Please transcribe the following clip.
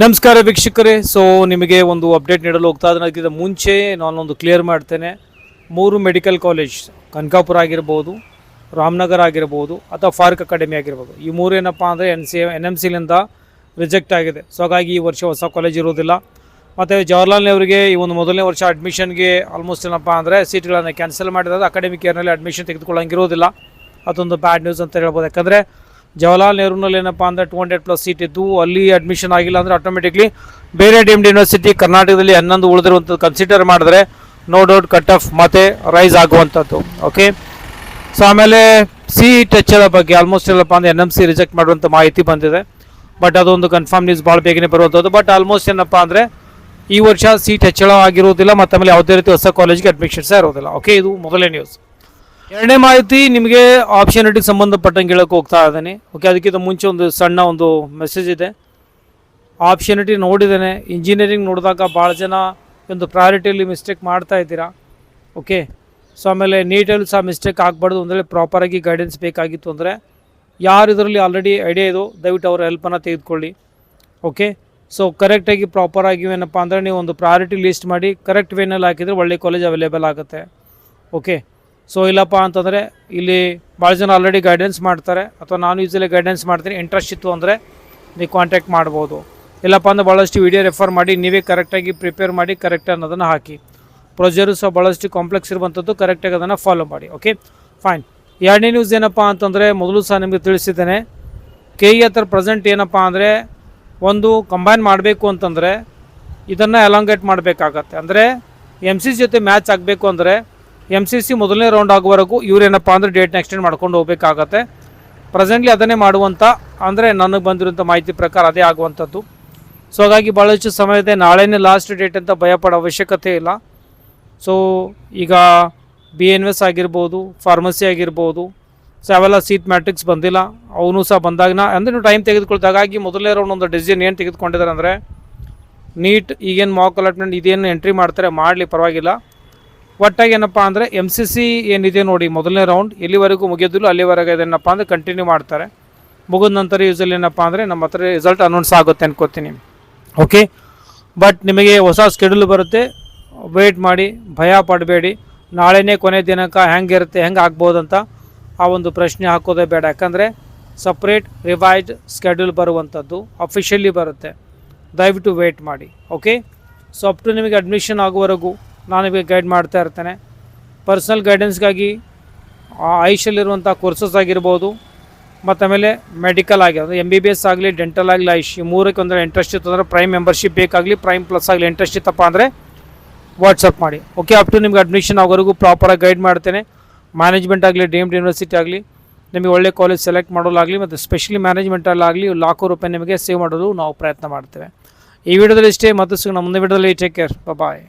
ನಮಸ್ಕಾರ ವೀಕ್ಷಕರೇ. ಸೊ ನಿಮಗೆ ಒಂದು ಅಪ್ಡೇಟ್ ನೀಡಲು ಹೋಗ್ತಾ ಅದಕ್ಕಿಂತ ಮುಂಚೆ ನಾನೊಂದು ಕ್ಲಿಯರ್ ಮಾಡ್ತೇನೆ. ಮೂರು ಮೆಡಿಕಲ್ ಕಾಲೇಜ್ ಕನಕಾಪುರ ಆಗಿರ್ಬೋದು, ರಾಮನಗರ ಆಗಿರ್ಬೋದು, ಅಥವಾ ಫಾರ್ಕ್ ಅಕಾಡೆಮಿ ಆಗಿರ್ಬೋದು. ಈ ಮೂರು ಏನಪ್ಪ ಅಂದರೆ ಎನ್ ಸಿ ಎನ್ ಎಂ ಸಿಲಿಂದ ರಿಜೆಕ್ಟ್ ಆಗಿದೆ. ಸೊ ಹಾಗಾಗಿ ಈ ವರ್ಷ ಹೊಸ ಕಾಲೇಜ್ ಇರೋದಿಲ್ಲ ಮತ್ತು ಜವಾಹರ್ಲಾಲ್ ನೆಹ್ರಿಗೆ ಈ ಒಂದು ಮೊದಲನೇ ವರ್ಷ ಅಡ್ಮಿಷನ್ಗೆ ಆಲ್ಮೋಸ್ಟ್ ಏನಪ್ಪ ಅಂದರೆ ಸೀಟ್ಗಳನ್ನು ಕ್ಯಾನ್ಸಲ್ ಮಾಡಿದಾಗ ಅಕಾಡೆಮಿಕ್ ಇಯರ್ನಲ್ಲಿ ಅಡ್ಮಿಷನ್ ತೆಗೆದುಕೊಳ್ಳೋಂಗಿರೋದಿಲ್ಲ ಅದೊಂದು ಬ್ಯಾಡ್ ನ್ಯೂಸ್ ಅಂತ ಹೇಳ್ಬೋದು. ಯಾಕಂದರೆ ಜವಾಹರ್ಲಾಲ್ ನೆಹರುನಲ್ಲಿ ಏನಪ್ಪ ಅಂದರೆ ಟೂ ಹಂಡ್ರೆಡ್ ಪ್ಲಸ್ ಸೀಟ್ ಇದ್ದು, ಅಲ್ಲಿ ಅಡ್ಮಿಷನ್ ಆಗಿಲ್ಲ ಅಂದರೆ ಆಟೋಮೆಟಿಕ್ಲಿ ಬೇರೆ ಡಿಮ್ಡ್ ಯೂನಿವರ್ಸಿಟಿ ಕರ್ನಾಟಕದಲ್ಲಿ ಹನ್ನೊಂದು ಉಳಿದಿರುವಂಥದ್ದು ಕನ್ಸಿಡರ್ ಮಾಡಿದ್ರೆ ನೋ ಡೌಟ್ ಕಟ್ ಆಫ್ ಮತ್ತೆ ರೈಸ್ ಆಗುವಂಥದ್ದು. ಓಕೆ ಸೊ ಆಮೇಲೆ ಸಿ ಟಚ್ಚದ ಬಗ್ಗೆ ಆಲ್ಮೋಸ್ಟ್ ಎಲ್ಲಪ್ಪ ಅಂದರೆ ಎನ್ ಎಂ ಸಿ ರಿಜೆಕ್ಟ್ ಮಾಡುವಂಥ ಮಾಹಿತಿ ಬಂದಿದೆ. ಬಟ್ ಅದೊಂದು ಕನ್ಫರ್ಮ್ ನ್ಯೂಸ್ ಭಾಳ ಬೇಗನೆ ಬರುವಂಥದ್ದು. ಬಟ್ ಆಲ್ಮೋಸ್ಟ್ ಏನಪ್ಪ ಅಂದರೆ ಈ ವರ್ಷ ಸೀಟ್ ಹೆಚ್ಚಳ ಆಗಿರೋದಿಲ್ಲ ಮತ್ತು ಆಮೇಲೆ ಯಾವುದೇ ರೀತಿ ಹೊಸ ಕಾಲೇಜ್ಗೆ ಅಡ್ಮಿಷನ್ಸೇ ಇರೋದಿಲ್ಲ ಓಕೆ ಇದು ಮೊದಲೇ ನ್ಯೂಸ್ ಎರಡನೇ ಮಾಹಿತಿ ನಿಮಗೆ ಆಪ್ಷನಿಟಿಗೆ ಸಂಬಂಧಪಟ್ಟಂಗೆ ಹೇಳಕ್ಕೆ ಹೋಗ್ತಾ ಇದ್ದೇನೆ. ಓಕೆ ಅದಕ್ಕಿಂತ ಮುಂಚೆ ಒಂದು ಸಣ್ಣ ಒಂದು ಮೆಸೇಜ್ ಇದೆ. ಆಪ್ಷನಿಟಿ ನೋಡಿದ್ದೇನೆ. ಇಂಜಿನಿಯರಿಂಗ್ ನೋಡಿದಾಗ ಭಾಳ ಜನ ಒಂದು ಪ್ರಯಾರಿಟಿಯಲ್ಲಿ ಮಿಸ್ಟೇಕ್ ಮಾಡ್ತಾ ಇದ್ದೀರಾ? ಓಕೆ ಸೊ ಆಮೇಲೆ ನೀಟಲ್ಲಿ ಸಹ ಮಿಸ್ಟೇಕ್ ಆಗಬಾರ್ದು ಅಂದರೆ ಪ್ರಾಪರಾಗಿ ಗೈಡೆನ್ಸ್ ಬೇಕಾಗಿತ್ತು ಅಂದರೆ ಯಾರು ಇದರಲ್ಲಿ ಆಲ್ರೆಡಿ ಐಡಿಯಾ ಇದು ದಯವಿಟ್ಟು ಅವರ ಹೆಲ್ಪನ್ನು ತೆಗೆದುಕೊಳ್ಳಿ. ಓಕೆ ಸೊ ಕರೆಕ್ಟಾಗಿ ಪ್ರಾಪರಾಗಿ ಏನಪ್ಪ ಅಂದರೆ ನೀವು ಒಂದು ಪ್ರಯಾರಿಟಿ ಲಿಸ್ಟ್ ಮಾಡಿ ಕರೆಕ್ಟ್ ವೇನಲ್ಲಿ ಹಾಕಿದರೆ ಒಳ್ಳೆ ಕಾಲೇಜ್ ಅವೈಲೇಬಲ್ ಆಗುತ್ತೆ. ಓಕೆ ಸೊ ಇಲ್ಲಪ್ಪ ಅಂತಂದರೆ ಇಲ್ಲಿ ಭಾಳ ಜನ ಆಲ್ರೆಡಿ ಗೈಡೆನ್ಸ್ ಮಾಡ್ತಾರೆ. ಅಥವಾ ನಾನು ಯೂಸಲಿ ಗೈಡೆನ್ಸ್ ಮಾಡ್ತೀನಿ. ಇಂಟ್ರೆಸ್ಟ್ ಇತ್ತು ಅಂದರೆ ನೀವು ಕಾಂಟ್ಯಾಕ್ಟ್ ಮಾಡ್ಬೋದು. ಇಲ್ಲಪ್ಪ ಅಂದರೆ ಭಾಳಷ್ಟು ವಿಡಿಯೋ ರೆಫರ್ ಮಾಡಿ, ನೀವೇ ಕರೆಕ್ಟಾಗಿ ಪ್ರಿಪೇರ್ ಮಾಡಿ ಕರೆಕ್ಟ್ ಅನ್ನೋದನ್ನು ಹಾಕಿ. ಪ್ರೊಜೆರು ಸಹ ಭಾಳಷ್ಟು ಕಾಂಪ್ಲೆಕ್ಸ್ ಇರುವಂಥದ್ದು ಕರೆಕ್ಟಾಗಿ ಅದನ್ನು ಫಾಲೋ ಮಾಡಿ. ಓಕೆ ಫೈನ್ ಎರಡನೇ ನ್ಯೂಸ್ ಏನಪ್ಪ ಅಂತಂದರೆ ಮೊದಲು ಸಹ ನಿಮಗೆ ತಿಳಿಸಿದ್ದೇನೆ. ಕೆ ಇ ಹತ್ರ ಪ್ರೆಸೆಂಟ್ ಏನಪ್ಪ ಅಂದರೆ ಒಂದು ಕಂಬೈನ್ ಮಾಡಬೇಕು ಅಂತಂದರೆ ಇದನ್ನು ಎಲಾಂಗೇಟ್ ಮಾಡಬೇಕಾಗತ್ತೆ. ಅಂದರೆ ಎಂ ಸಿ ಜೊತೆ ಮ್ಯಾಚ್ ಆಗಬೇಕು ಅಂದರೆ ಎಂ ಸಿ ಸಿ ಮೊದಲನೇ ರೌಂಡ್ ಆಗುವವರೆಗೂ ಇವರೇನಪ್ಪ ಅಂದರೆ ಡೇಟ್ನ ಎಕ್ಸ್ಟೆಂಡ್ ಮಾಡ್ಕೊಂಡು ಹೋಗಬೇಕಾಗತ್ತೆ. ಪ್ರೆಸೆಂಟ್ಲಿ ಅದನ್ನೇ ಮಾಡುವಂಥ ಅಂದರೆ ನನಗೆ ಬಂದಿರುವಂಥ ಮಾಹಿತಿ ಪ್ರಕಾರ ಅದೇ ಆಗುವಂಥದ್ದು. ಸೊ ಹಾಗಾಗಿ ಭಾಳಷ್ಟು ಸಮಯ ಇದೆ. ನಾಳೆನೇ ಲಾಸ್ಟ್ ಡೇಟ್ ಅಂತ ಭಯಪಡೋ ಅವಶ್ಯಕತೆ ಇಲ್ಲ. ಸೊ ಈಗ ಬಿ ಎನ್ ಎಸ್ ಆಗಿರ್ಬೋದು ಫಾರ್ಮಸಿ ಆಗಿರ್ಬೋದು ಸೊ ಅವೆಲ್ಲ ಸೀಟ್ ಮ್ಯಾಟ್ರಿಕ್ಸ್ ಬಂದಿಲ್ಲ. ಅವನು ಸಹ ಬಂದಾಗ ಅಂದರೆ ನೀವು ಟೈಮ್ ತೆಗೆದುಕೊಳ್ತಾ ಹಾಗಾಗಿ ಮೊದಲನೇ ರೌಂಡ್ ಒಂದು ಡಿಸಿಷನ್ ಏನು ತೆಗೆದುಕೊಂಡಿದ್ದಾರೆ ಅಂದರೆ ನೀಟ್ ಈಗೇನು ಮಾಕ್ ಅಲಾಟ್ಮೆಂಟ್ ಇದೇನು ಎಂಟ್ರಿ ಮಾಡ್ತಾರೆ, ಮಾಡಲಿ, ಪರವಾಗಿಲ್ಲ. ಒಟ್ಟಾಗಿ ಏನಪ್ಪ ಅಂದರೆ ಎಂ ಸಿ ಸಿ ಏನಿದೆ ನೋಡಿ ಮೊದಲನೇ ರೌಂಡ್ ಎಲ್ಲಿವರೆಗೂ ಮುಗಿಯೋದಿಲ್ಲ, ಅಲ್ಲಿವರೆಗೆ ಅದೇನಪ್ಪ ಅಂದರೆ ಕಂಟಿನ್ಯೂ ಮಾಡ್ತಾರೆ. ಮುಗಿದ ನಂತರ ಯೂಸಲ್ಲಿ ಏನಪ್ಪ ಅಂದರೆ ನಮ್ಮ ಹತ್ರ ರಿಸಲ್ಟ್ ಅನೌನ್ಸ್ ಆಗುತ್ತೆ ಅನ್ಕೋತೀನಿ. ಓಕೆ ಬಟ್ ನಿಮಗೆ ಹೊಸ ಸ್ಕೆಡ್ಯೂಲ್ ಬರುತ್ತೆ ವೆಯ್ಟ್ ಮಾಡಿ, ಭಯ ಪಡಬೇಡಿ. ನಾಳೆನೇ ಕೊನೆ ದಿನಾಂಕ ಹೆಂಗಿರುತ್ತೆ, ಹೆಂಗೆ ಆಗ್ಬೋದಂತ ಆ ಒಂದು ಪ್ರಶ್ನೆ ಹಾಕೋದೇ ಬೇಡ. ಯಾಕಂದರೆ ಸಪ್ರೇಟ್ ರಿವೈಸ್ಡ್ ಸ್ಕೆಡ್ಯೂಲ್ ಬರುವಂಥದ್ದು ಅಫಿಷಿಯಲಿ ಬರುತ್ತೆ. ದಯವಿಟ್ಟು ವೆಯ್ಟ್ ಮಾಡಿ. ಓಕೆ ಸೊ ಅಪ್ ಟು ನಿಮಗೆ ಅಡ್ಮಿಷನ್ ಆಗುವವರೆಗೂ ನಾನು ನಿಮಗೆ ಗೈಡ್ ಮಾಡ್ತಾ ಇರ್ತೇನೆ. ಪರ್ಸ್ನಲ್ ಗೈಡೆನ್ಸ್ಗಾಗಿ ಆಯುಷಲ್ಲಿರುವಂಥ ಕೋರ್ಸಸ್ ಆಗಿರ್ಬೋದು, ಮತ್ತು ಆಮೇಲೆ ಮೆಡಿಕಲ್ ಆಗಿ, ಅಂದರೆ ಎಂ ಬಿ ಬಿ ಎಸ್ ಆಗಲಿ ಡೆಂಟಲ್ ಆಗಲಿ, ಈ ಮೂರಕ್ಕೆ ಒಂದರ ಇಂಟ್ರೆಸ್ಟ್ ಇತ್ತು ಪ್ರೈಮ್ ಮೆಂಬರ್ಶಿಪ್ ಬೇಕಾಗಲಿ ಪ್ರೈಮ್ ಪ್ಲಸ್ ಆಗಲಿ ಇಂಟ್ರೆಸ್ಟ್ ಇತ್ತಪ್ಪ ಅಂದರೆ ವಾಟ್ಸಪ್ ಮಾಡಿ. ಓಕೆ ಅಪ್ ಟು ನಿಮ್ಗೆ ಅಡ್ಮಿಷನ್ ಆಗೋವರೆಗೂ ಪ್ರಾಪರಾಗಿ ಗೈಡ್ ಮಾಡ್ತೇನೆ. ಮ್ಯಾನೇಜ್ಮೆಂಟ್ ಆಗಲಿ ಡೀಮ್ಡ್ ಯೂನಿವರ್ಸಿಟಿ ಆಗಲಿ, ನಿಮಗೆ ಒಳ್ಳೆ ಕಾಲೇಜ್ ಸೆಲೆಕ್ಟ್ ಮಾಡೋಲಾಗಲಿ ಮತ್ತು ಸ್ಪೆಷಲಿ ಮ್ಯಾನೇಜ್ಮೆಂಟಲ್ಲಾಗಲಿ ಲಾಖೋ ರೂಪಾಯಿ ನಿಮಗೆ ಸೇವ್ ಮಾಡೋದು ನಾವು ಪ್ರಯತ್ನ ಮಾಡ್ತೇವೆ. ಈ ವಿಡಿಯೋದಲ್ಲಿ ಇಷ್ಟೇ ಮತ್ತು ಸಿಗೋಣ. ಮುಂದೆ ವಿಡಿಯೋದಲ್ಲಿ ಟೇಕ್ ಕೇರ್ ಬಾಯ್